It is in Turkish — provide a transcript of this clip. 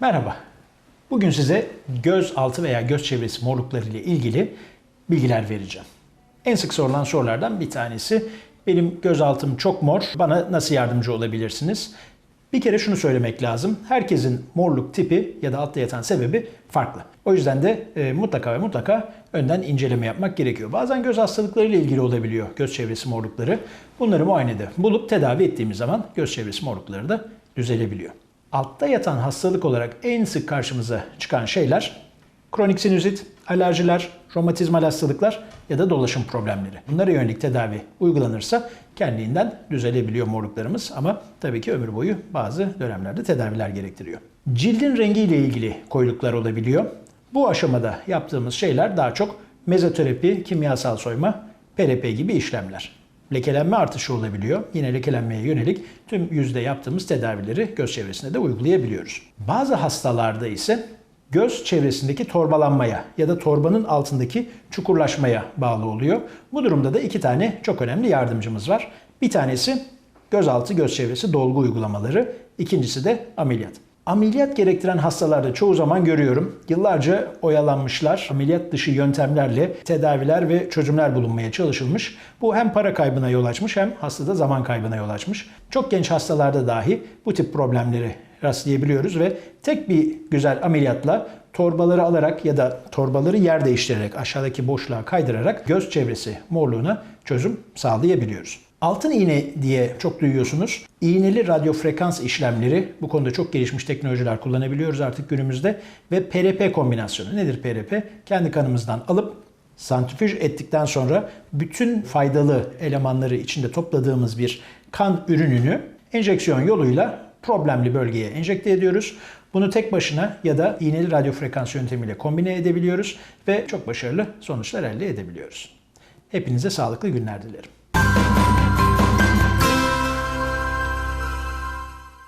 Merhaba. Bugün size göz altı veya göz çevresi morlukları ile ilgili bilgiler vereceğim. En sık sorulan sorulardan bir tanesi benim göz altım çok mor. Bana nasıl yardımcı olabilirsiniz? Bir kere şunu söylemek lazım. Herkesin morluk tipi ya da altta yatan sebebi farklı. O yüzden de e, mutlaka ve mutlaka önden inceleme yapmak gerekiyor. Bazen göz hastalıkları ile ilgili olabiliyor göz çevresi morlukları. Bunları muayenede bulup tedavi ettiğimiz zaman göz çevresi morlukları da düzelebiliyor. Altta yatan hastalık olarak en sık karşımıza çıkan şeyler kronik sinüzit, alerjiler, romatizmal hastalıklar ya da dolaşım problemleri. Bunlara yönelik tedavi uygulanırsa kendiliğinden düzelebiliyor morluklarımız ama tabii ki ömür boyu bazı dönemlerde tedaviler gerektiriyor. Cildin rengiyle ilgili koyuluklar olabiliyor. Bu aşamada yaptığımız şeyler daha çok mezoterapi, kimyasal soyma, PRP gibi işlemler. Lekelenme artışı olabiliyor. Yine lekelenmeye yönelik tüm yüzde yaptığımız tedavileri göz çevresinde de uygulayabiliyoruz. Bazı hastalarda ise göz çevresindeki torbalanmaya ya da torbanın altındaki çukurlaşmaya bağlı oluyor. Bu durumda da iki tane çok önemli yardımcımız var. Bir tanesi gözaltı göz çevresi dolgu uygulamaları, ikincisi de ameliyat. Ameliyat gerektiren hastalarda çoğu zaman görüyorum. Yıllarca oyalanmışlar. Ameliyat dışı yöntemlerle tedaviler ve çözümler bulunmaya çalışılmış. Bu hem para kaybına yol açmış hem hastada zaman kaybına yol açmış. Çok genç hastalarda dahi bu tip problemleri rastlayabiliyoruz ve tek bir güzel ameliyatla torbaları alarak ya da torbaları yer değiştirerek aşağıdaki boşluğa kaydırarak göz çevresi morluğuna çözüm sağlayabiliyoruz. Altın iğne diye çok duyuyorsunuz. İğneli radyo frekans işlemleri bu konuda çok gelişmiş teknolojiler kullanabiliyoruz artık günümüzde ve PRP kombinasyonu. Nedir PRP? Kendi kanımızdan alıp santrifüj ettikten sonra bütün faydalı elemanları içinde topladığımız bir kan ürününü enjeksiyon yoluyla problemli bölgeye enjekte ediyoruz. Bunu tek başına ya da iğneli radyo frekans yöntemiyle kombine edebiliyoruz ve çok başarılı sonuçlar elde edebiliyoruz. Hepinize sağlıklı günler dilerim.